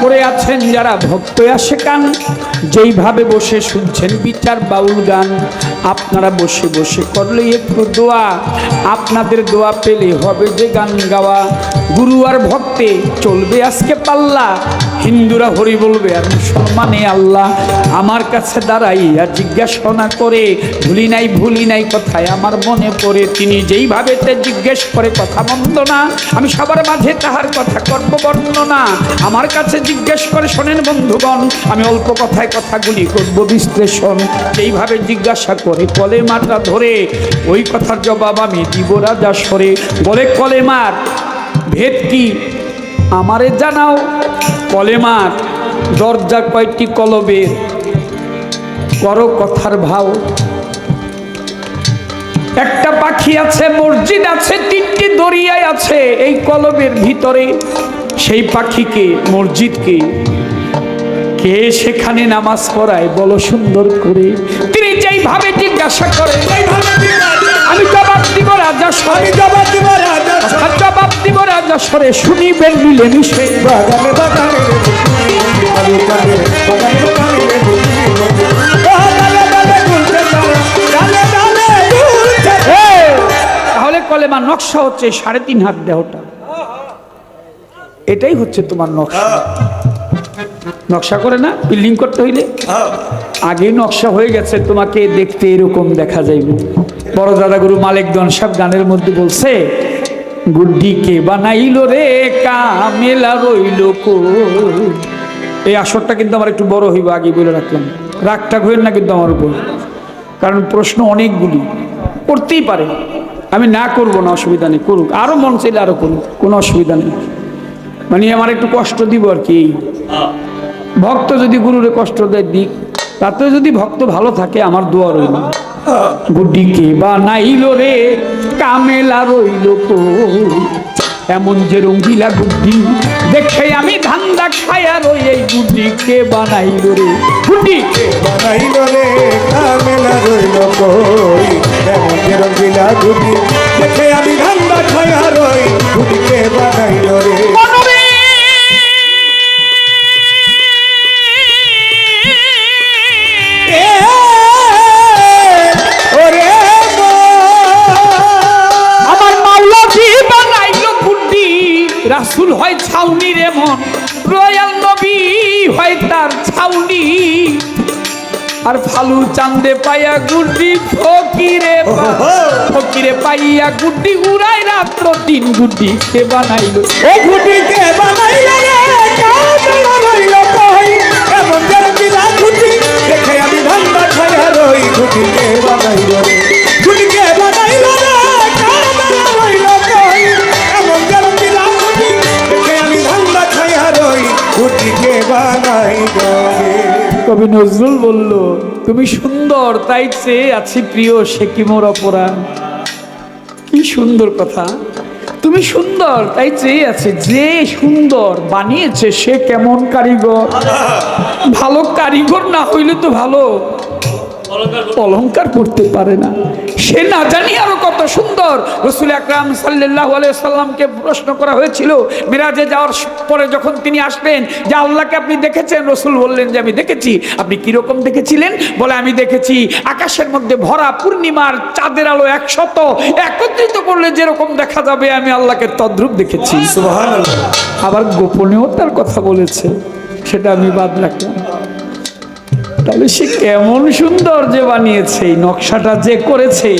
করে আছেন যারা ভক্ত আসে কান যেইভাবে বসে শুনছেন বিচার বাউল গান আপনারা বসে বসে করলে একটু দোয়া। আপনাদের দোয়া পেলে হবে যে গান গাওয়া। গুরু আর ভক্তে চলবে আজকে পাল্লা। হিন্দুরা হরি বলবে, আর মুসলমানে আল্লাহ আমার কাছে দাঁড়াই আর জিজ্ঞাসা করে। ভুলি নাই ভুলি নাই কথায় আমার মনে পড়ে। তিনি যেইভাবে তে জিজ্ঞেস করে কথা মন্দ না। আমি সবার মাঝে তাহার কথা করব বর্ণনা আমার কাছে জিজ্ঞেস করে শোনেন বন্ধুগণ। আমি অল্প কথায় কথাগুলি করব বিশ্লেষণ। যেইভাবে জিজ্ঞাসা করে কলেমাটা ধরে, ওই কথার জবাব আমি দিব রাজা সরে। বলে কলেমার ভেদ কি? আমারে জানাও কলেমার দরজা কয়টি কলবের করো কথার ভাও। একটা পাখি আছে, মসজিদ আছে, তিনটি দরিয়ায় আছে, এই কলবের ভিতরে সেই পাখিকে, মসজিদকে কে সেখানে নামাজ পড়ায়, বলো সুন্দর করে। যেইভাবে জিজ্ঞাসা করে আমি জবাব দিব রাজা সরে জবাব দিব রাজা জবাব দিব রাজা সরে শুনিবেন মিলে মিশে। বাগানে বাগানে তাহলে কলেমা নকশা হচ্ছে সাড়ে তিন হাত দেহটা। এটাই হচ্ছে তোমার নকশা। নকশা করে না বিল্ডিং করতে হইলে? আগে নকশা হয়ে গেছে তোমাকে দেখতে এরকম দেখা যাইবে। বড় দাদা গুরু মালিক দনসাব গানের মধ্যে বলছে গুড্ডিকে বানাইলো রে কামেলা রইল কই। এই আসরটা কিন্তু আমার একটু বড় হইব আগে বলে রাখলাম। রাগটা হইল না কিন্তু আমার উপর। কারণ প্রশ্ন অনেকগুলি করতেই পারে। আমি না করব না অসুবিধা নেই করুক। আরও মন চাইলে আরও করুক কোনো অসুবিধা নেই। মানে আমার একটু কষ্ট দিব আর কি। এই। ভক্ত যদি গুরুরে কষ্ট দেয় দিক তাতে যদি ভক্ত ভালো থাকে, আমার দোয়া রইল। গুড্ডিকে বানাইল রে, কামেলা রইল তো এমন যে রঙ্গিলা গুড্ডি, দেখে আমি ধান্দা খায়া রই এই গুড্ডিকে বানাইল রে। গুড্ডিকে বানাইল রে, কামেলা রইল কই এমন যে রঙ্গিলা গুটি দেখে আমি ধান্দা খায়া রই গুটিকে বানাইল রে। আর ফালু চান্দে পাইয়া গুড্ডি ফকিরে ফকিরে পাইয়া গুড্ডি উড়াই রাত্র দিন গুড্ডি কে বানাইল? ও বানাইল দেখে আমি ধান্দা রই গুটিকে বানাইল গুটি গুটিকে বানাইল রে? কবি নজরুল বলল, তুমি সুন্দর, তাই চেয়ে আছি প্রিয়, সে কি মোর অপরাধ? কি সুন্দর কথা। তুমি সুন্দর, তাই চেয়ে আছে, যে সুন্দর বানিয়েছে সে কেমন কারিগর? ভালো কারিগর না হইলে তো ভালো। অলংকার করতে পারে না। সে না জানি আরও কত সুন্দর। রসুল আকরাম সাল্লাহ সাল্লামকে প্রশ্ন করা হয়েছিল মিরাজে যাওয়ার পরে যখন তিনি আসলেন যে আল্লাহকে আপনি দেখেছেন? রসুল বললেন যে আমি দেখেছি। আপনি কীরকম দেখেছিলেন? বলে আমি দেখেছি। আকাশের মধ্যে ভরা পূর্ণিমার চাঁদের আলো একশত একত্রিত করলে যেরকম দেখা যাবে আমি আল্লাহকে তদ্রুপ দেখেছি। আবার গোপনেও তার কথা বলেছে। সেটা আমি বাদ রাখলাম। তাহলে সে কেমন সুন্দর যে বানিয়েছে এই নকশাটা যে করেছে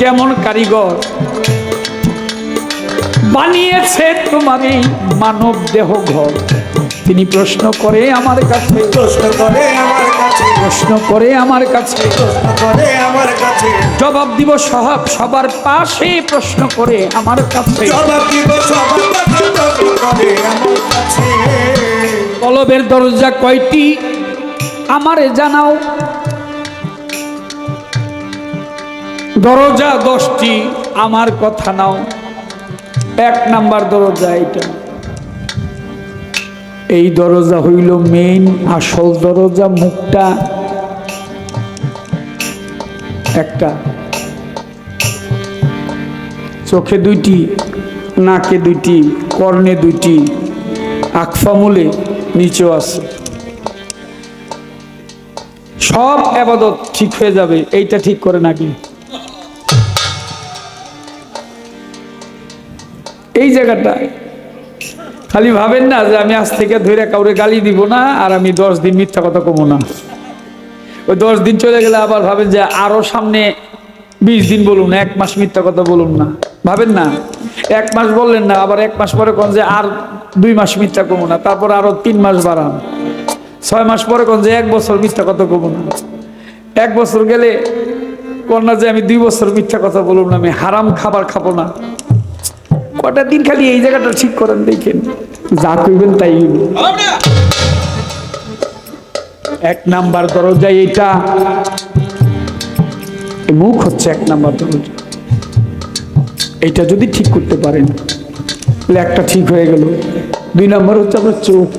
কেমন কারিগর। বানিয়েছে তোমার এই মানব দেহ ঘর। তিনি প্রশ্ন করে আমার কাছে প্রশ্ন করে আমার কাছে প্রশ্ন করে আমার কাছে। প্রশ্ন করে আমার কাছে। জবাব দিব সব সবার পাশে প্রশ্ন করে আমার কাছে। জবাব দিব সবার কাছে প্রশ্ন করে আমার কাছে। কলবের দরজা কয়টি? আমারে জানাও। দরজা দশটি, আমার কথা নাও। এক নাম্বার দরজা এটা। এই দরজা হইল মেইন আসল দরজা, মুখটা। একটা। চোখে দুইটি, নাকে দুইটি, কর্ণে দুইটি, আকফামুলে নিচেও আছে। সব আবাদত ঠিক হয়ে যাবে, এইটা ঠিক করে নাকি? এই জায়গাটা। খালি ভাবেন না যে আমি আজ থেকে ধরে কাউরে গালি দিব না, আর আমি দশ দিন মিথ্যা কথা কমো না। ওই দশ দিন চলে গেলে আবার ভাবেন যে আরও সামনে বিশ দিন বলুন, এক মাস মিথ্যা কথা বলুন না। ভাবেন না? এক মাস বললেন না, আবার এক মাস পরে কোন যে আর দুই মাস মিথ্যা কমো না, তারপর আরও তিন মাস বাড়ান। ছয় মাস পরে কোন যে এক বছর মিথ্যা কথা কমো না। এক বছর গেলে কোন না যে আমি দুই বছর মিথ্যা কথা বলুন না, আমি হারাম খাবার খাব না। কটা দিন খালি এই জায়গাটা ঠিক করেন, দেখেন। যা কইবেন তাই। এক নাম্বার দরজা এটা মুখ হচ্ছে এক নাম্বার দরজা। এটা যদি ঠিক করতে পারেন একটা ঠিক হয়ে গেল। দুই নাম্বার হচ্ছে আপনার চোখ।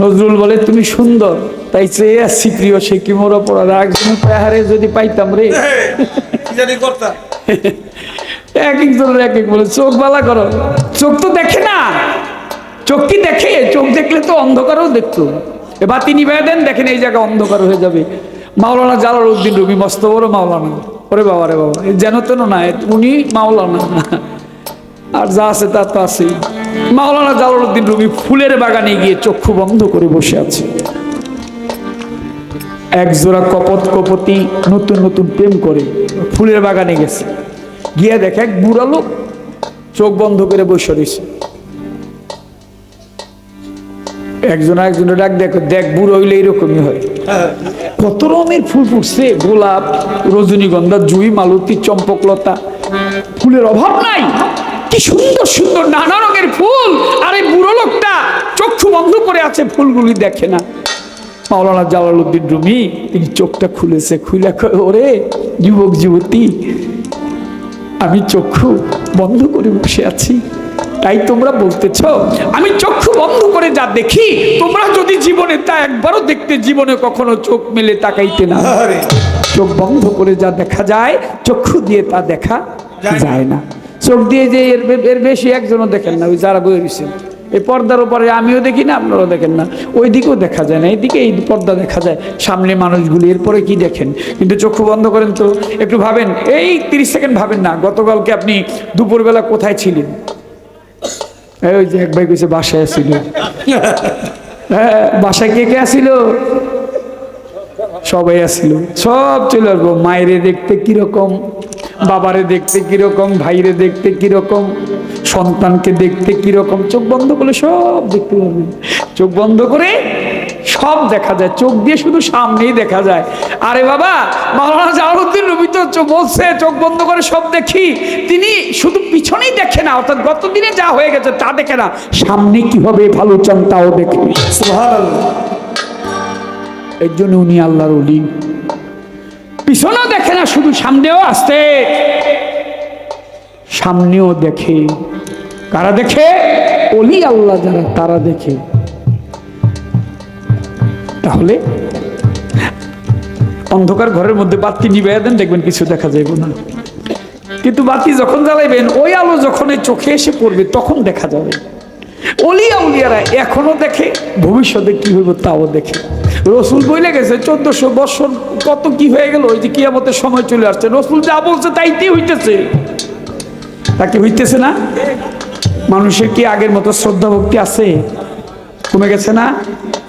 নজরুল বলে তুমি সুন্দর। তাই চেয়ে আসছি প্রিয় সে কি মোর পড়ার একজনের পাহাড়ে যদি পাইতাম রে। এক একজনের এক এক বলে চোখ বালা করো। চোখ তো দেখে না। চোখ কি দেখে? চোখ দেখলে তো অন্ধকারও দেখতো। এ বাতি নিভাই দেন দেখেন এই জায়গা অন্ধকার হয়ে যাবে। মাওলানা জালাল উদ্দিন রবি মস্ত বড় মাওলানা। ওরে বাবা রে বাবা। যেন তেন না উনি মাওলানা। আর যা আছে তা তো আছেই। মাওলানা জালাল উদ্দিন রবি ফুলের বাগানে গিয়ে চক্ষু বন্ধ করে বসে আছে। এক জোড়া কপত কপতি নতুন নতুন প্রেম করে ফুলের বাগানে গেছে। গিয়ে দেখে এক বুড়া লোক চোখ বন্ধ করে বসে রয়েছে। একজন একজনের ডাক দেখো, দেখ বুড়ো হইলে এরকমই হয়। কত রকমের ফুল ফুটছে, গোলাপ, রজনীগন্ধা, জুই, মালতী, চম্পকলতা। ফুলের অভাব নাই। কি সুন্দর সুন্দর নানা রঙের ফুল। আর এই বুড়ো লোকটা চক্ষু বন্ধ করে আছে ফুলগুলি দেখে না। মাওলানা জালালউদ্দিন রুমি তিনি চোখটা খুলেছে খুলে ওরে যুবক যুবতী আমি চক্ষু বন্ধ করে বসে আছি। তাই তোমরা বলতেছ আমি চক্ষু বন্ধ করে যা দেখি তোমরা যদি জীবনে তা একবারও দেখতে জীবনে কখনো চোখ মেলে তাকাইতে না। চোখ বন্ধ করে যা দেখা যায় চক্ষু দিয়ে তা দেখা যায় না। চোখ দিয়ে যে এর এর বেশি একজনও দেখেন না, ওই যারা বই রয়েছেন এই পর্দার উপরে আমিও দেখি না, আপনারাও দেখেন না। ওই দিকেও দেখা যায় না, এইদিকে এই পর্দা দেখা যায়, সামনে মানুষগুলি, এরপরে কি দেখেন? কিন্তু চক্ষু বন্ধ করেন তো, একটু ভাবেন। এই তিরিশ সেকেন্ড ভাবেন না, গতকালকে আপনি দুপুরবেলা কোথায় ছিলেন? ওই যে এক ভাই কইছে, বাসায় আসছিল হ্যাঁ বাসায় কে কে আসছিল সবাই আসছিল সব চলে আসব, মায়েরে দেখতে কীরকম বাবারে দেখতে কীরকম ভাইরে দেখতে কীরকম সন্তানকে দেখতে কীরকম চোখ বন্ধ করলে সব দেখতে পাবেন চোখ বন্ধ করে সব দেখা যায়। চোখ দিয়ে শুধু সামনেই দেখা যায়। আরে বাবা মাওলানা জালালউদ্দিন রবি তো চোখ বলছে চোখ বন্ধ করে সব দেখি। তিনি শুধু পিছনেই দেখে না অর্থাৎ গত দিনে যা হয়ে গেছে তা দেখে না। সামনে কি হবে ভালো চান তাও দেখে এর জন্য উনি আল্লাহর অলি পিছনেও দেখে না, শুধু সামনেও আসতে। সামনেও দেখে। কারা দেখে? অলি আল্লাহ যারা, তারা দেখে। তাহলে অন্ধকার ঘরের মধ্যে বাতি নিবে দেন, দেখবেন কিছু দেখা যাবে না। কিন্তু বাতি যখন জ্বালাইবেন, ওই আলো যখন চোখে এসে পড়বে, তখন দেখা যাবে। অলিয়া উলিয়ারা এখনও দেখে, ভবিষ্যতে কি হইব তাও দেখে। রসুল বইলে গেছে, চোদ্দশো বছর কত কি হয়ে গেল, ওই যে কিয়ামতের সময় চলে আসছে। রসুল যা বলছে তাইতেই হইতেছে। তাকে হইতেছে না? মানুষের কি আগের মতো শ্রদ্ধা ভক্তি আছে? কমে গেছে না?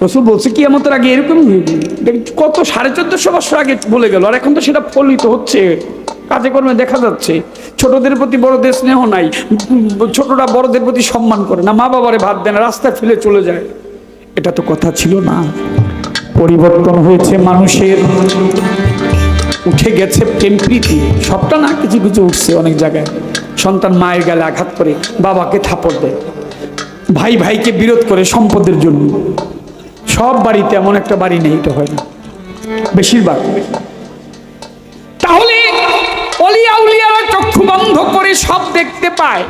রসুল বলছে কি আমাদের আগে এরকম কত, সাড়ে চোদ্দশো বছর আগে বলে গেল, আর এখন তো সেটা ফলিত হচ্ছে। কাজে কর্মে দেখা যাচ্ছে। ছোটদের প্রতি বড়দের স্নেহ নাই, ছোটরা বড়দের প্রতি সম্মান করে না, মা বাবারে ভাত দেয় না, রাস্তায় ফেলে চলে যায়। এটা তো কথা ছিল না। পরিবর্তন হয়েছে মানুষের। উঠে গেছে প্রেম সবটা না কিছু কিছু উঠছে অনেক জায়গায়। সন্তান মায়ের গালে আঘাত করে, বাবাকে থাপড় দেয়। ভাই ভাইকে বিরোধ করে সম্পদের জন্য। সব বাড়িতে এমন একটা বাড়ি নেই, এটা হয় না। বেশিরভাগ। তাহলে চক্ষু বন্ধ করে সব দেখতে পায়।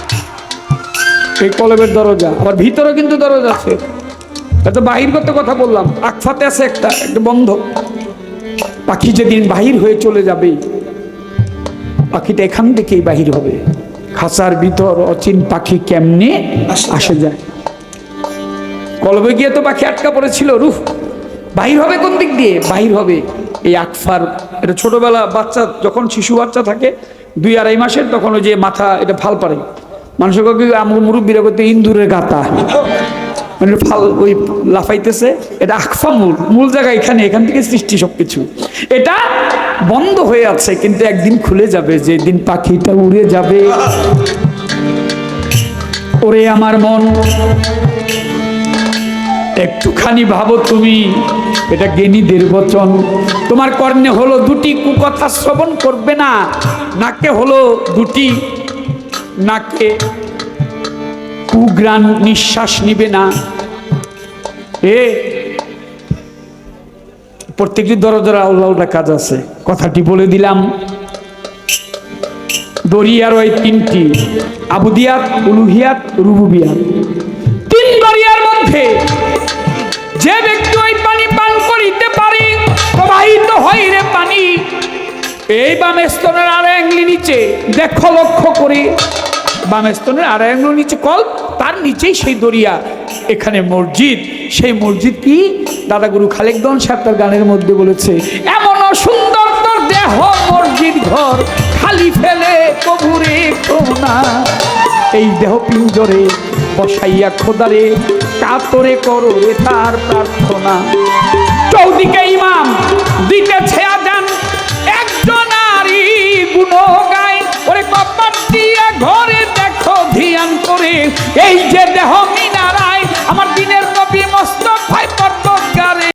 এই কলবের দরজা। আবার ভিতরে কিন্তু দরজা আছে। এত বাহিরগত কথা বললাম। আকফাতে আছে একটা একটা বন্ধ। পাখি যেদিন বাহির হয়ে চলে যাবে পাখিটা এখান থেকেই বাহির হবে। খাঁচার ভিতর অচিন পাখি কেমনে আসে যায়। কলবে গিয়ে তো পাখি আটকা পড়েছিল রুহ বাহির হবে কোন দিক দিয়ে? বাহির হবে। এই আকফার এটা ছোটবেলা বাচ্চা যখন শিশু বাচ্চা থাকে দুই আড়াই মাসের তখন ওই যে মাথা এটা ফাল পারে মানুষের কাউকে আমার মুরব্বীরা করতে ইন্দুরের গাতা। মানে ফাল, ওই লাফাইতেছে, এটা আকফা মূল মূল জায়গা এখানে, এখান থেকে সৃষ্টি সব কিছু এটা বন্ধ হয়ে আছে, কিন্তু একদিন খুলে যাবে যে দিন পাখিটা উড়ে যাবে। ওরে আমার মন, একটুখানি ভাবো তুমি, এটা জ্ঞানীদের বচন। তোমার কর্ণে হলো দুটি কুকথা শ্রবণ করবে না, নাকে হলো দুটি নাকে কুগ্রাণ নিঃশ্বাস নিবে না। এ, প্রত্যেকটি দরা দরা আল্লাহটা কাজ আছে। কথাটি বলে দিলাম। দরিয়ার ওই তিনটি, আবুদিয়াত, উলুহিয়াত, রুবুবিয়াত। তিন দরিয়ার মধ্যে যে ব্যক্তি ওই পানি পান করিতে পারে, প্রবাহিত হয় রে পানি। এই বাম স্তনের আর অ্যাঙ্গলি নিচে দেখো লক্ষ্য করে। বাম স্তনের আর অ্যাঙ্গলি নিচে কল তার নিচেই সেই দরিয়া, এখানে মসজিদ। সেই মসজিদ কি? দাদাগুরু খালেকদন সাহেব তার গানের মধ্যে বলেছে, এমন সুন্দর তোর দেহ মসজিদ ঘর, খালি ফেলে কবুরে কোনা এই দেহ পিঞ্জরে বসাইয়া খোদারে, কাতরে করো রে তার প্রার্থনা। চৌদিকে ইমাম, দিতেছে আজান, একজন নারী গুণ কপাট দিয়া ঘরে দেখো ধ্যান করে এই যে দেহ